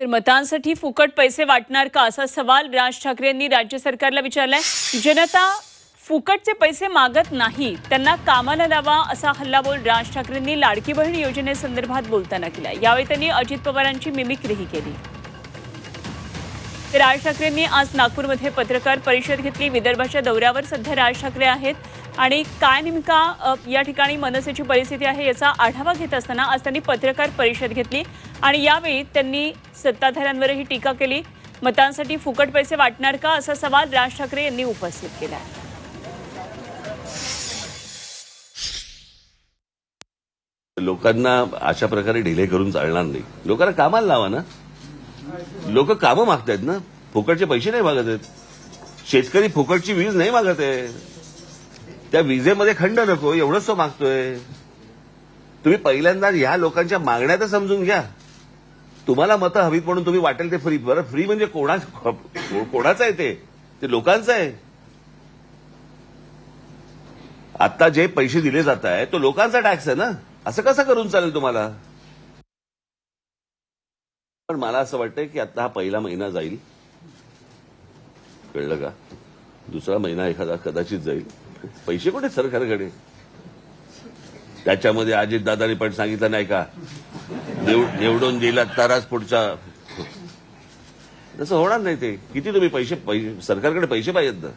तर मतांसाठी फुकट पैसे वाटणार का असा सवाल राज ठाकरे यांनी राज्य सरकारला विचारलाय. जनता फुकटचे पैसे मागत नाही त्यांना कामाला लावा असा हल्लाबोल राज ठाकरेंनी लाडकी बहीण योजनेसंदर्भात बोलताना केला यावेळी त्यांनी अजित पवारांची मिमिक्रीही केली. राज ठाकरेंनी आज नागपूरमध्ये पत्रकार परिषद घेतली. विदर्भाच्या दौऱ्यावर सध्या राज ठाकरे आहेत. आणि काय नेमका या ठिकाणी मनसेची परिस्थिती आहे याचा आढावा घेत असताना आज त्यांनी पत्रकार परिषद घेतली आणि यावेळी त्यांनी सत्ताधाऱ्यांवरही टीका केली. मतांसाठी फुकट पैसे वाटणार का असा सवाल राज ठाकरे यांनी उपस्थित केला. लोकांना अशा प्रकारे ढिले करून चालणार नाही. लोकांना कामाला लावा ना. लोक कामं मागतायत ना? फुकटचे पैसे नाही मागत आहेत. शेतकरी फुकटची वीज नाही मागत आहे. त्या विजेमध्ये खंड नको एवढंच तो मागतोय. तुम्ही पहिल्यांदा ह्या लोकांच्या मागण्या तर समजून घ्या. तुम्हाला मतं हवीत म्हणून तुम्ही वाटेल ते फ्री बरं फ्री म्हणजे कोणा कोणाचं आहे ते? ते लोकांचं आहे. आता जे पैसे दिले जात आहे तो लोकांचा टॅक्स आहे ना? असं कसं करून चालेल तुम्हाला? पण मला असं वाटतंय की आता हा पहिला महिना जाईल. कळलं का? दुसरा महिना एखादा कदाचित जाईल. पैसे कुठे सरकारकडे? त्याच्यामध्ये अजित दादानी पण सांगितलं नाही का? निवडून दिलात तरच पुढचा. तसं होणार नाही ते. किती तुम्ही पैसे सरकारकडे पैसे पाहिजेत ना?